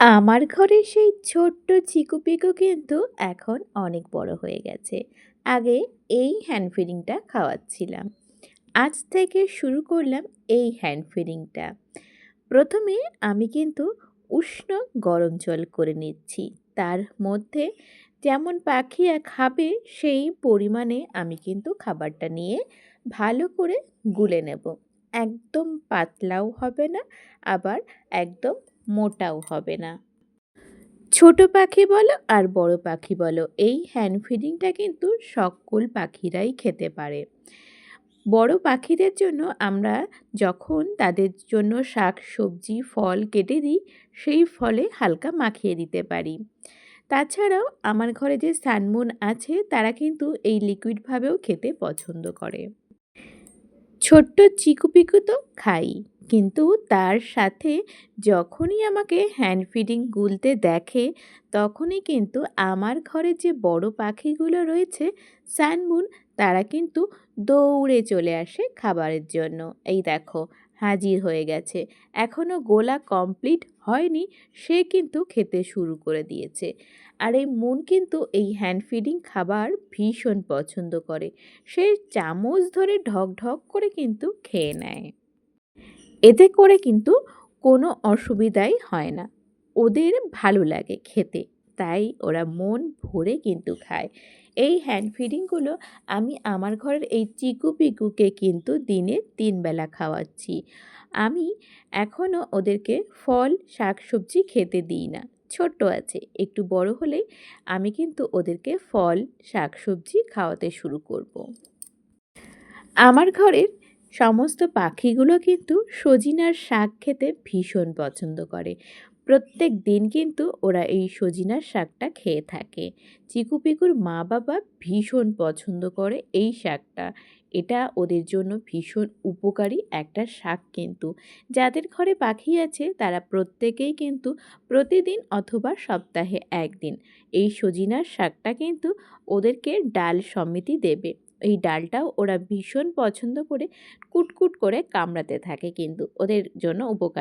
আমার ঘরে সেই ছোট্ট চিকু পিকু কিন্তু এখন অনেক বড় হয়ে গেছে। আগে এই হ্যান্ড ফিডিংটা খাওয়াচ্ছিলাম। আজ থেকে শুরু করলাম এই হ্যান্ড ফিডিংটা প্রথমে আমি কিন্তু উষ্ণ গরম জল করে নিচ্ছি। তার মধ্যে যেমন পাখিরা খাবে, সেই পরিমাণে আমি কিন্তু খাবারটা নিয়ে ভালো করে গুলে নেব। একদম পাতলাও হবে না, আবার একদম মোটাও হবে না। ছোট পাখি বলো আর বড় পাখি বলো, এই হ্যান্ড ফিডিংটা কিন্তু সকল পাখিরাই খেতে পারে। বড় পাখিদের জন্য আমরা যখন তাদের জন্য শাক, সবজি, ফল কেটে দিই, সেই ফলে হালকা মাখিয়ে দিতে পারি। তাছাড়াও আমার ঘরে যে সানমুন আছে, তারা কিন্তু এই লিকুইডভাবেও খেতে পছন্দ করে। ছোট্ট চিকুপিকু তো খাই। কিন্তু তার সাথে যখনই আমাকে হ্যান্ড ফিডিং গুলতে দেখে, তখনই কিন্তু আমার ঘরে যে বড় পাখিগুলো রয়েছে সানমুন তারা কিন্তু দৌড়ে চলে আসে খাবারের জন্য। এই দেখো, হাজির হয়ে গেছে। এখনও গোলা কমপ্লিট হয়নি, সে কিন্তু খেতে শুরু করে দিয়েছে। আর এই মুন কিন্তু এই হ্যান্ড ফিডিং খাবার ভীষণ পছন্দ করে। সে চামচ ধরে ঢক ঢক করে কিন্তু খেয়ে নেয়। এতে করে কিন্তু কোনো অসুবিধাই হয় না। ওদের ভালো লাগে খেতে, তাই ওরা মন ভরে কিন্তু খায়। এই হ্যান্ড ফিডিংগুলো আমি আমার ঘরের এই চিকু পিকুকে কিন্তু দিনে তিনবেলা খাওয়াচ্ছি। আমি এখনও ওদেরকে ফল, শাক, সবজি খেতে দিই না। ছোট্ট আছে, একটু বড় হলে আমি কিন্তু ওদেরকে ফল, শাক, সবজি খাওয়াতে শুরু করব। আমার ঘরের সমস্ত পাখিগুলো কিন্তু সজিনার শাক খেতে ভীষণ পছন্দ করে। প্রত্যেক দিন কিন্তু ওরা এই সজিনার শাকটা খেয়ে থাকে। চিকু পিকুর মা বাবা ভীষণ পছন্দ করে এই শাকটা। এটা ওদের জন্য ভীষণ উপকারী একটা শাক কিন্তু। যাদের ঘরে পাখি আছে, তারা প্রত্যেকেই কিন্তু প্রতিদিন অথবা সপ্তাহে একদিন এই সজিনার শাকটা কিন্তু ওদেরকে ডাল সমিতি দেবে। এই ডালটাও ওরা ভীষণ পছন্দ করে কুটকুট করে কামড়াতে থাকে কিন্তু ওদের জন্য উপকারী।